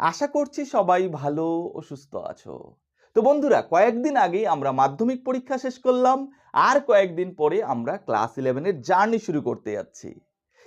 আশা করছি সবাই ভালো ও সুস্থ আছো। তো বন্ধুরা, কয়েকদিন আগেই আমরা মাধ্যমিক পরীক্ষা শেষ করলাম, আর কয়েকদিন পরে আমরা ক্লাস ইলেভেনের জার্নি শুরু করতে যাচ্ছি।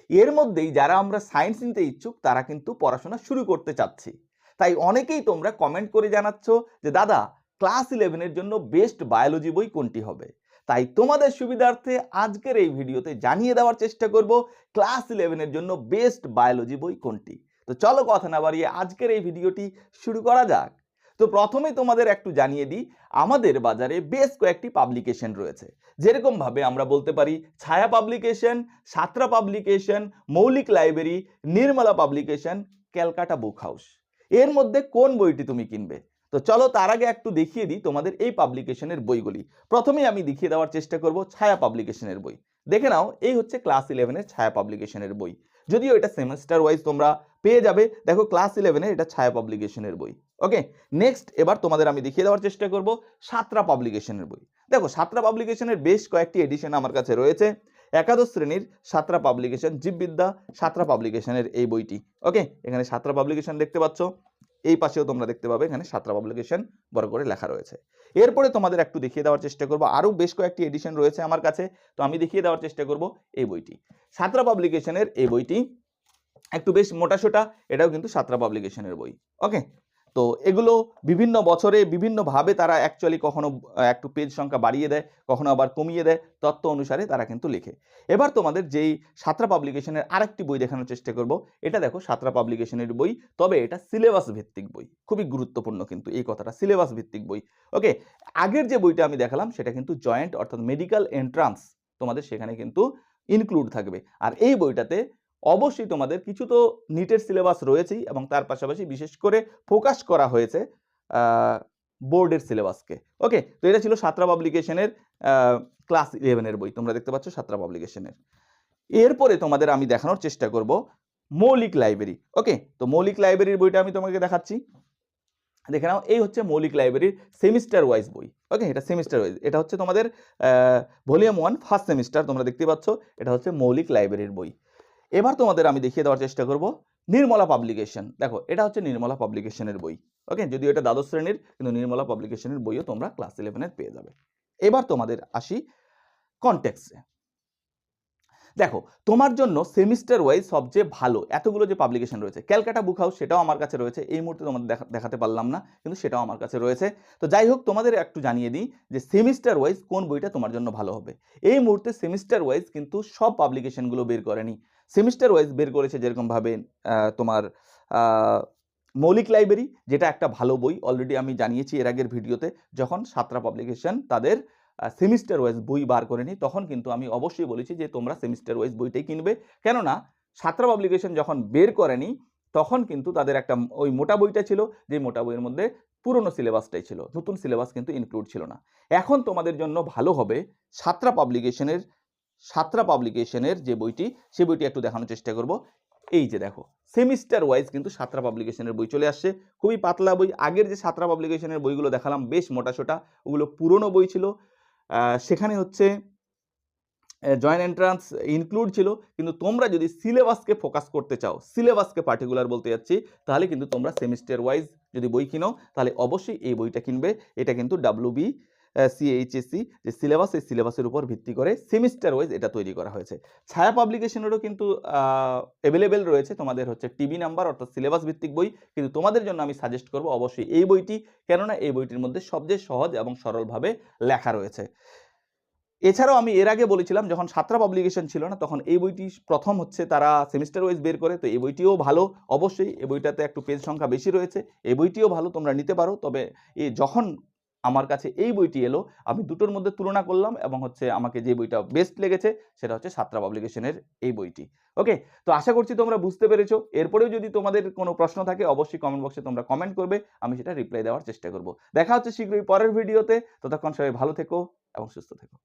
এর মধ্যেই যারা আমরা সায়েন্স নিতে ইচ্ছুক, তারা কিন্তু পড়াশোনা শুরু করতে চাচ্ছি। তাই অনেকেই তোমরা কমেন্ট করে জানাচ্ছ যে, দাদা, ক্লাস ইলেভেনের জন্য বেস্ট বায়োলজি বই কোনটি হবে? তাই তোমাদের সুবিধার্থে আজকের এই ভিডিওতে জানিয়ে দেওয়ার চেষ্টা করব, ক্লাস ইলেভেনের জন্য বেস্ট বায়োলজি বই কোনটি? তো চলো কথা না বাড়িয়ে আজকের এই ভিডিওটি শুরু করা যাক। তো প্রথমে তোমাদের একটু জানিয়ে দিই, আমাদের বাজারে বেশ কয়েকটি পাবলিকেশন রয়েছে। যেরকমভাবে আমরা বলতে পারি, Chhaya publication Satra publication Moulik library Nirmala publication Calcutta book house এর মধ্যে কোন বইটি তুমি কিনবে? তো চলো তার আগে একটু দেখিয়ে দিই তোমাদের এই পাবলিকেশনের বইগুলি। প্রথমেই আমি দেখিয়ে দেওয়ার চেষ্টা করব ছায়া পাবলিকেশনের বই। দেখে নাও, এই হচ্ছে ক্লাস ইলেভেনের ছায়া পাবলিকেশনের বই। যদিও এটা সেমেস্টার ওয়াইজ তোমরা পেয়ে যাবে। দেখো ক্লাস ইলেভেনে এটা ছায়া পাবলিকেশনের বই। ওকে নেক্সট এবার তোমাদের আমি দেখিয়ে দেওয়ার চেষ্টা করব সাতরা পাবলিকেশনের বই। দেখো সাতরা পাবলিকেশনের বেশ কয়েকটি এডিশন আমার কাছে রয়েছে। একাদশ শ্রেণির সাতরা পাবলিকেশন জীববিদ্যা সাতরা পাবলিকেশনের এই বইটি। ওকে এখানে সাতরা পাবলিকেশন দেখতে পাচ্ছ। এই পাশেও তোমরা দেখতে পাবে এখানে সাতরা পাবলিকেশন বড় করে লেখা রয়েছে। এরপরে তোমাদের একটু দেখিয়ে দেওয়ার চেষ্টা করব। আরও বেশ কয়েকটি এডিশন রয়েছে আমার কাছে। তো আমি দেখিয়ে দেওয়ার চেষ্টা করব এই বইটি। সাতরা পাবলিকেশনের এই বইটি একটু বেশ মোটাসোটা এটাও কিন্তু সাতরা পাবলিকেশনের বই। ওকে তো এগুলো বিভিন্ন বছরে বিভিন্নভাবে তারা অ্যাকচুয়ালি কখনো, একটু পেজ সংখ্যা বাড়িয়ে দেয়, কখনো আবার কমিয়ে দেয়, তত্ত্ব অনুসারে তারা কিন্তু লেখে। এবার তোমাদের যেই সাতরা পাবলিকেশনের আরেকটি বই দেখানোর চেষ্টা করব, এটা দেখো সাতরা পাবলিকেশনের বই, তবে এটা সিলেবাস ভিত্তিক বই। খুবই গুরুত্বপূর্ণ কিন্তু এই কথাটা সিলেবাস ভিত্তিক বই। ওকে আগের যে বইটা আমি দেখালাম, সেটা কিন্তু জয়েন্ট অর্থাৎ মেডিকেল এন্ট্রান্স তোমাদের সেখানে কিন্তু ইনক্লুড থাকবে। আর এই বইটাতে অবশ্যই তোমাদের কিছু তো নিটের সিলেবাস রয়েছেই এবং তার পাশাপাশি বিশেষ করে ফোকাস করা হয়েছে বোর্ডের সিলেবাসকে ওকে তো এটা ছিল সাতরা পাবলিকেশনের ক্লাস ইলেভেনের বই। তোমরা দেখতে পাচ্ছ সাতরা পাবলিকেশনের এরপরে তোমাদের আমি দেখানোর চেষ্টা করব মৌলিক লাইব্রেরি ওকে তো মৌলিক লাইব্রেরির বইটা আমি তোমাকে দেখাচ্ছি। দেখে নাও, এই হচ্ছে মৌলিক লাইব্রেরির সেমিস্টার ওয়াইজ বই। ওকে এটা সেমিস্টার ওয়াইজ এটা হচ্ছে তোমাদের ভলিউম ওয়ান ফার্স্ট সেমিস্টার তোমরা দেখতে পাচ্ছ, এটা হচ্ছে মৌলিক লাইব্রেরির বই। এবার তোমাদের আমি দেখিয়ে দেওয়ার চেষ্টা করব নির্মলা পাবলিকেশন দেখো, এটা হচ্ছে নির্মলা পাবলিকেশনের বই। ওকে যদিও এটা দ্বাদশ শ্রেণির, কিন্তু নির্মলা পাবলিকেশনের বইও তোমরা ক্লাস ইলেভেনের পেয়ে যাবে। এবার তোমাদের আসি কনটেক্সে দেখো, তোমার জন্য সেমিস্টার ওয়াইজ সবচেয়ে ভালো, এতগুলো যে পাবলিকেশন রয়েছে, ক্যালকাটা বুক হাউস সেটাও আমার কাছে রয়েছে, এই মুহূর্তে তোমাদের দেখা- দেখাতে পারলাম না, কিন্তু সেটাও আমার কাছে রয়েছে। তো যাই হোক, তোমাদের একটু জানিয়ে দিই যে সেমিস্টার ওয়াইজ কোন বইটা তোমার জন্য ভালো হবে। এই মুহূর্তে সেমিস্টার ওয়াইজ কিন্তু সব পাবলিকেশনগুলো বের করেনি। সেমিস্টার ওয়াইজ বের করেছে যেরকমভাবে তোমার মৌলিক লাইব্রেরি যেটা একটা ভালো বই। অলরেডি আমি জানিয়েছি এর আগের ভিডিওতে যখন সাতরা পাবলিকেশন তাদের সেমিস্টার ওয়াইজ বই বার করেনি, তখন কিন্তু আমি অবশ্যই বলেছি যে, তোমরা সেমিস্টার ওয়াইজ বইটাই কিনবে। কেননা, সাতরা পাবলিকেশন যখন বের করেনি, তখন কিন্তু তাদের একটা ওই মোটা বইটা ছিল, যে মোটা বইয়ের মধ্যে পুরনো সিলেবাসটাই ছিল। নতুন সিলেবাস কিন্তু ইনক্লুড ছিল না। এখন তোমাদের জন্য ভালো হবে সাতরা পাবলিকেশনের সাতরা পাবলিকেশনের যে বইটি, সে বইটি একটু দেখানোর চেষ্টা করব। এই যে দেখো সেমিস্টার ওয়াইজ কিন্তু সাতরা পাবলিকেশনের বই চলে আসছে। খুবই পাতলা বই। আগের যে সাতরা পাবলিকেশনের বইগুলো দেখালাম, বেশ মোটাসোটা। ওগুলো পুরনো বই ছিল। সেখানে হচ্ছে জয়েন্ট এন্ট্রান্স ইনক্লুড ছিল। কিন্তু তোমরা যদি সিলেবাসকে ফোকাস করতে চাও সিলেবাসকে পার্টিকুলার বলতে যাচ্ছি, তাহলে কিন্তু তোমরা সেমিস্টার ওয়াইজ যদি বই কিনো, তাহলে অবশ্যই এই বইটা কিনবে। এটা কিন্তু ডাব্লিউ বি সিএইচএসসি যে সিলেবাস এই সিলেবাসের উপর ভিত্তি করে সেমিস্টার ওয়াইজ এটা তৈরি করা হয়েছে। ছায়া পাবলিকেশনেরও কিন্তু অ্যাভেলেবেল রয়েছে। তোমাদের হচ্ছে টিভি নাম্বার অর্থাৎ সিলেবাস ভিত্তিক বই। কিন্তু তোমাদের জন্য আমি সাজেস্ট করব অবশ্যই এই বইটি। কেননা এই বইটির মধ্যে সবচেয়ে সহজ এবং সরলভাবে লেখা রয়েছে। এছাড়াও আমি এর আগে বলেছিলাম, যখন সাতরা পাবলিকেশন ছিল না, তখন এই বইটি প্রথম হচ্ছে তারা সেমিস্টার ওয়াইজ বের করে। তো এই বইটিও ভালো, অবশ্যই। এই বইটাতে একটু পেজ সংখ্যা বেশি রয়েছে। এই বইটিও ভালো, তোমরা নিতে পারো। তবে এ যখন আমার কাছে এই বইটি এলো, আমি দুটোর মধ্যে তুলনা করলাম এবং হচ্ছে আমাকে যে বইটা বেস্ট লেগেছে সেটা হচ্ছে সাতরা পাবলিকেশনের এই বইটি। ওকে তো আশা করছি তোমরা বুঝতে পেরেছ। এরপরেও যদি তোমাদের কোনো প্রশ্ন থাকে, অবশ্যই কমেন্ট বক্সে তোমরা কমেন্ট করবে, আমি সেটা রিপ্লাই দেওয়ার চেষ্টা করব। দেখা হচ্ছে শীঘ্রই পরের ভিডিওতে ততক্ষণ সবাই ভালো থেকো এবং সুস্থ থেকো।